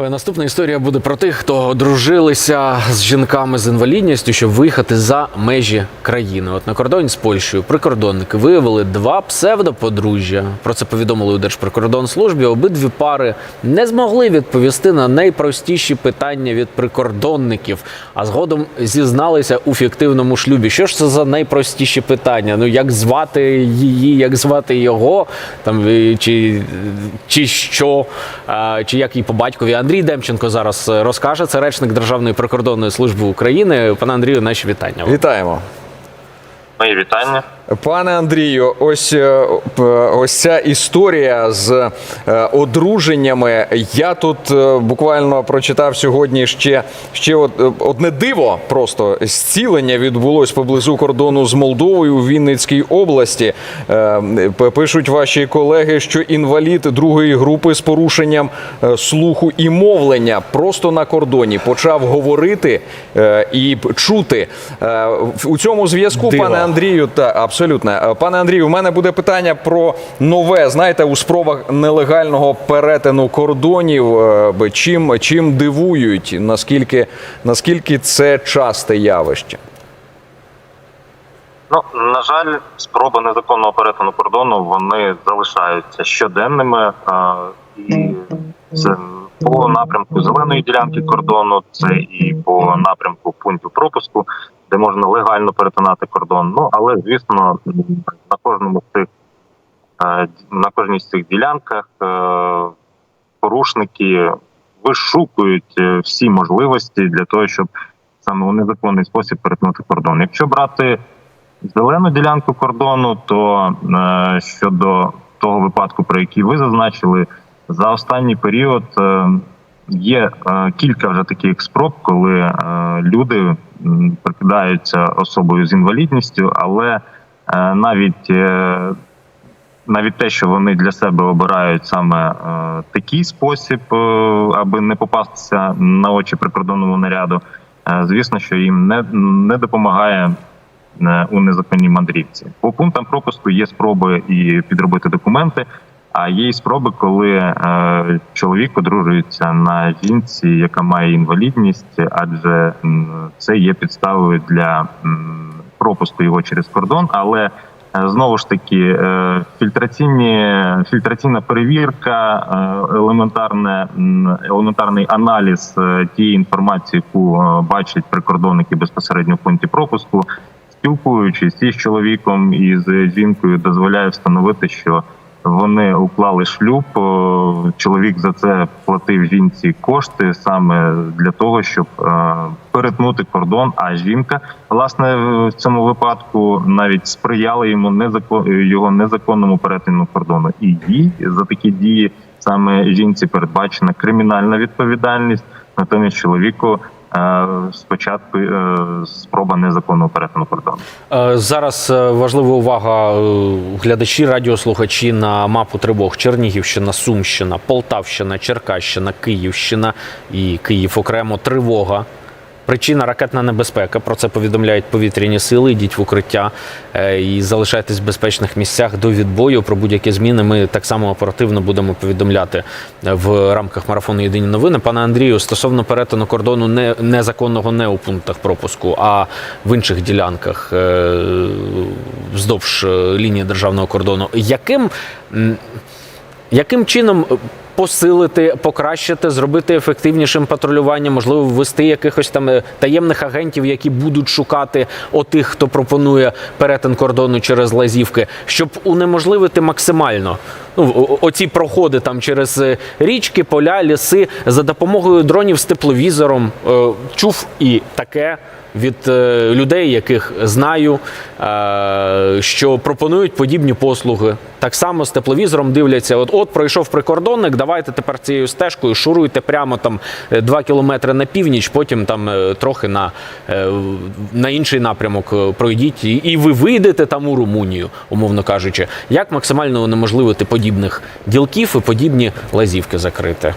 Ой, Наступна історія буде про тих, хто одружилися з жінками з інвалідністю, щоб виїхати за межі країни. От на кордоні з Польщею прикордонники виявили два псевдоподружжя. Про це повідомили у Держприкордонслужбі. Обидві пари не змогли відповісти на найпростіші питання від прикордонників, а згодом зізналися у фіктивному шлюбі. Що ж це за найпростіші питання? Ну як звати її, як звати його, там чи, чи що, чи як їй по батькові. Андрій Демченко зараз е, розкаже. Це речник Державної прикордонної служби України. Пане Андрію, наші вітання. вам. Вітаємо. Мої вітання. Пане Андрію, ось е, ось ця історія з е, одруженнями. Я тут е, буквально прочитав сьогодні ще, ще одне диво. Просто зцілення відбулось поблизу кордону з Молдовою у Вінницькій області. Пишуть ваші колеги, що інвалід другої групи з порушенням слуху і мовлення просто на кордоні почав говорити і чути. У цьому зв'язку, пане Андрію, та абсолютно. Е, Пане Андрію, у мене буде питання про нове. Знаєте, у спробах нелегального перетину кордонів. е, Чим чим дивують? Наскільки наскільки це часте явище? Ну на жаль, спроби незаконного перетину кордону вони залишаються щоденними. е, І це по напрямку зеленої ділянки кордону, це і по напрямку пунктів пропуску, можна легально перетинати кордон. Ну але звісно, на кожному з цих е, на кожній з цих ділянках е, порушники вишукують е, всі можливості для того, щоб саме у незаконний спосіб перетнути кордон. Якщо брати зелену ділянку кордону, то щодо того випадку, про який ви зазначили, за останній період є е, кілька вже таких спроб, коли е, люди прикидаються особою з інвалідністю, але е, навіть навіть те, що вони для себе обирають саме такий спосіб, аби не попастися на очі прикордонному наряду, звісно, що їм не, не допомагає у незаконній мандрівці. По пунктам пропуску є спроби і підробити документи. А є й спроби, коли е, чоловік одружується на жінці, яка має інвалідність, адже це є підставою для пропуску його через кордон. Але е, знову ж таки е, фільтраційні фільтраційна перевірка, елементарне елементарний аналіз тієї інформації, яку бачать прикордонники безпосередньо в пункті пропуску, спілкуючись із чоловіком і з жінкою, дозволяє встановити, що вони уклали шлюб. Чоловік за це платив жінці кошти саме для того, щоб е, перетнути кордон. А жінка, власне, в цьому випадку навіть сприяла йому незакон його незаконному перетину кордону. І їй за такі дії саме жінці передбачена кримінальна відповідальність. Натомість чоловіку е, спочатку е, спроба незаконного перетину кордону. Е, Зараз е, важлива увага глядачі, радіослухачі на мапу тривог: Чернігівщина, Сумщина, Полтавщина, Черкащина, Київщина і Київ окремо тривога. Причина ракетна небезпека. Про це повідомляють повітряні сили. Йдіть в укриття е, і залишайтесь в безпечних місцях до відбою. Про будь-які зміни ми так само оперативно будемо повідомляти е, в рамках марафону Єдині новини. Пане Андрію, стосовно перетину кордону не незаконного не у пунктах пропуску, а в інших ділянках е, вздовж лінії державного кордону. Яким яким чином посилити, покращити, зробити ефективнішим патрулювання, можливо, ввести якихось там е, таємних агентів, які будуть шукати отих, хто пропонує перетин кордону через лазівки, щоб унеможливити максимально ну, оці проходи там через е, річки, поля, ліси за допомогою дронів з тепловізором. Е, Чув і таке від людей, яких знаю, що пропонують подібні послуги. Так само з тепловізором дивляться: от, от пройшов прикордонник, давайте тепер цією стежкою шуруйте прямо там е, два кілометри на північ, потім там е, трохи на, е, на інший напрямок пройдіть, і ви вийдете там у Румунію, умовно кажучи. Як максимально унеможливити подібних ділків і подібні лазівки закрити?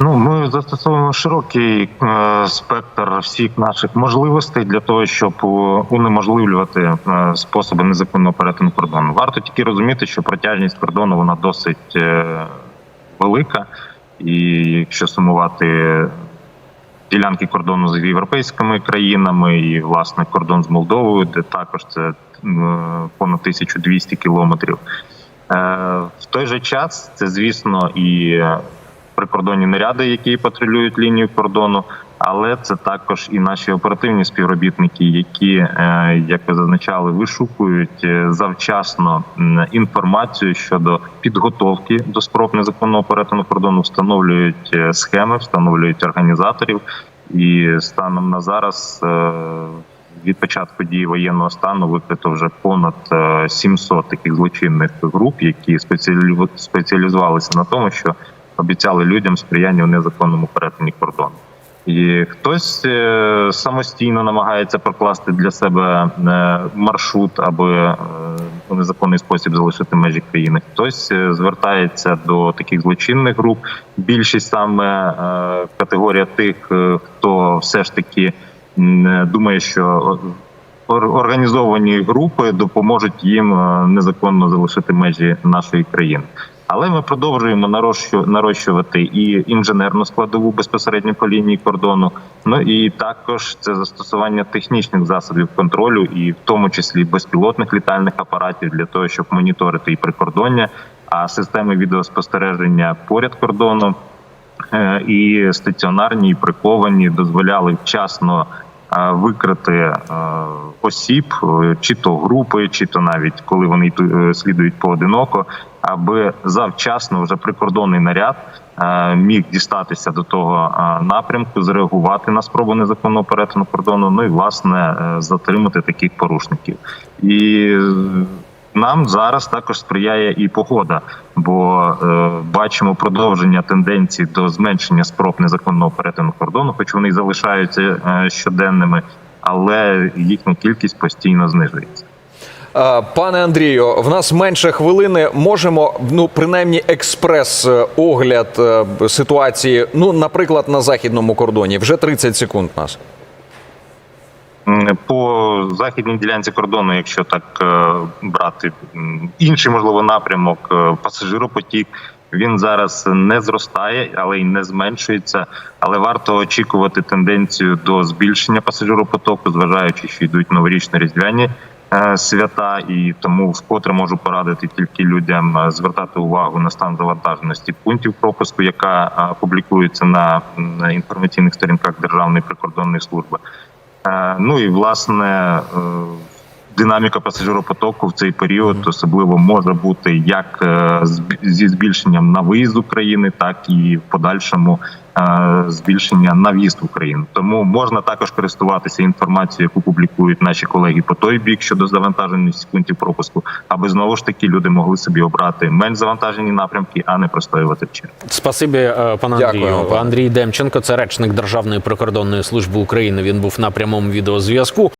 Ну, ми застосовуємо широкий е, спектр всіх наших можливостей для того, щоб е, унеможливлювати е, способи незаконного перетину кордону. Варто тільки розуміти, що протяжність кордону вона досить велика. І якщо сумувати ділянки кордону з європейськими країнами і власне кордон з Молдовою, де також це понад 1200 кілометрів. В той же час це, звісно, і прикордонні наряди, які патрулюють лінію кордону, але це також і наші оперативні співробітники, які, е, як ви зазначали, вишукують е, завчасно інформацію щодо підготовки до спроб незаконного перетину кордону, встановлюють е, схеми, встановлюють організаторів. І станом на зараз від початку дії воєнного стану викрито вже понад е, 700 таких злочинних груп, які спеціалізу- спеціалізувалися на тому, що обіцяли людям сприяння в незаконному перетині кордону. І хтось е, самостійно намагається прокласти для себе е, маршрут, аби е, у незаконний спосіб залишити межі країни. Хтось звертається до таких злочинних груп. Більшість саме категорія тих, хто все ж таки думає, що організовані групи допоможуть їм незаконно залишити межі нашої країни. Але ми продовжуємо нарощу- нарощувати і інженерну складову безпосередньо по лінії кордону. Ну і також це застосування технічних засобів контролю, і в тому числі безпілотних літальних апаратів для того, щоб моніторити і прикордоння, а системи відеоспостереження поряд кордоном е, і стаціонарні, і приковані дозволяли вчасно е, викрити е, осіб, чи то групи, чи то навіть коли вони слідують поодиноко, аби завчасно вже прикордонний наряд е, міг дістатися до того е, напрямку, зреагувати на спробу незаконного перетину кордону. Ну і власне е, затримати таких порушників. І нам зараз також сприяє і погода, бо е, бачимо продовження тенденцій до зменшення спроб незаконного перетину кордону, хоч вони й залишаються е, щоденними, але їхня кількість постійно знижується. Е, Пане Андрію, в нас менше хвилини. Можемо, ну принаймні, експрес-огляд е, ситуації. Ну, наприклад, на західному кордоні. Вже 30 секунд нас. По західній ділянці кордону, якщо так е, брати інший можливо напрямок, е, пасажиропотік. Він зараз не зростає, але й не зменшується. Але варто очікувати тенденцію до збільшення пасажиропотоку, зважаючи, що йдуть новорічні різдвяні е, свята, і тому вкотре можу порадити тільки людям е, звертати увагу на стан завантаженості пунктів пропуску, яка е, публікується на інформаційних сторінках Державної прикордонної служби. Е, Ну і власне е, динаміка пасажиропотоку в цей період особливо може бути як е, зі збільшенням на виїзд України, так і в подальшому е, збільшення на в'їзд в Україну. Тому можна також користуватися інформацією, яку публікують наші колеги по той бік щодо завантаженості пунктів пропуску, аби знову ж таки люди могли собі обрати менш завантажені напрямки, а не простоювати в черзі. Спасибі, е, пане Андрію. вам. Андрій Демченко, це речник Державної прикордонної служби України. Він був на прямому відеозв'язку.